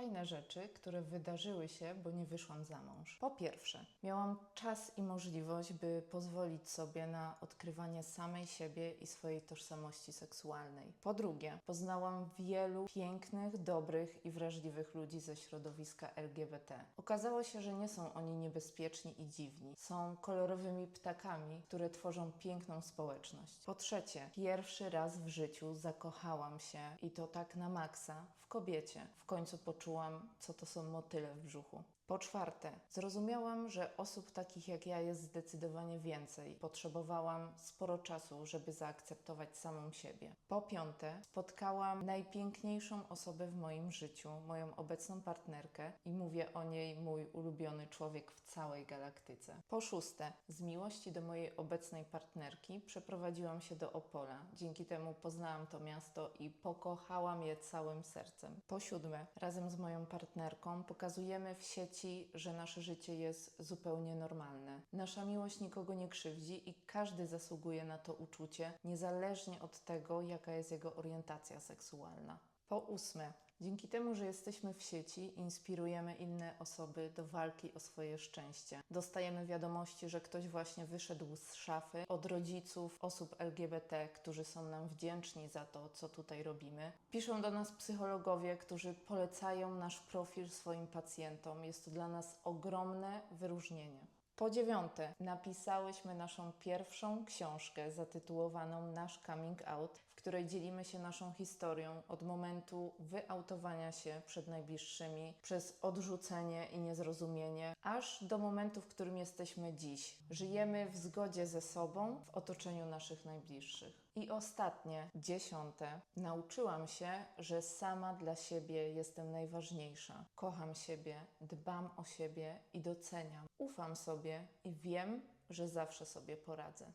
fajne rzeczy, które wydarzyły się, bo nie wyszłam za mąż. Po pierwsze, miałam czas i możliwość, by pozwolić sobie na odkrywanie samej siebie i swojej tożsamości seksualnej. Po drugie, poznałam wielu pięknych, dobrych i wrażliwych ludzi ze środowiska LGBT. Okazało się, że nie są oni niebezpieczni i dziwni. Są kolorowymi ptakami, które tworzą piękną społeczność. Po trzecie, pierwszy raz w życiu zakochałam się i to tak na maksa w kobiecie. W końcu poczułam, co to są motyle w brzuchu. Po czwarte, zrozumiałam, że osób takich jak ja jest zdecydowanie więcej. Potrzebowałam sporo czasu, żeby zaakceptować samą siebie. Po piąte, spotkałam najpiękniejszą osobę w moim życiu, moją obecną partnerkę i mówię o niej mój ulubiony człowiek w całej galaktyce. Po szóste, z miłości do mojej obecnej partnerki przeprowadziłam się do Opola. Dzięki temu poznałam to miasto i pokochałam je całym sercem. Po siódme, razem z moją partnerką pokazujemy w sieci, że nasze życie jest zupełnie normalne. Nasza miłość nikogo nie krzywdzi i każdy zasługuje na to uczucie, niezależnie od tego, jaka jest jego orientacja seksualna. Po ósme, dzięki temu, że jesteśmy w sieci, inspirujemy inne osoby do walki o swoje szczęście. Dostajemy wiadomości, że ktoś właśnie wyszedł z szafy od rodziców osób LGBT, którzy są nam wdzięczni za to, co tutaj robimy. Piszą do nas psychologowie, którzy polecają nasz profil swoim pacjentom. Jest to dla nas ogromne wyróżnienie. Po dziewiąte, napisałyśmy naszą pierwszą książkę zatytułowaną Nasz Coming Out, w której dzielimy się naszą historią od momentu wyautowania się przed najbliższymi, przez odrzucenie i niezrozumienie, aż do momentu, w którym jesteśmy dziś. Żyjemy w zgodzie ze sobą, w otoczeniu naszych najbliższych. I ostatnie, dziesiąte, nauczyłam się, że sama dla siebie jestem najważniejsza. Kocham siebie, dbam o siebie i doceniam. Ufam sobie i wiem, że zawsze sobie poradzę.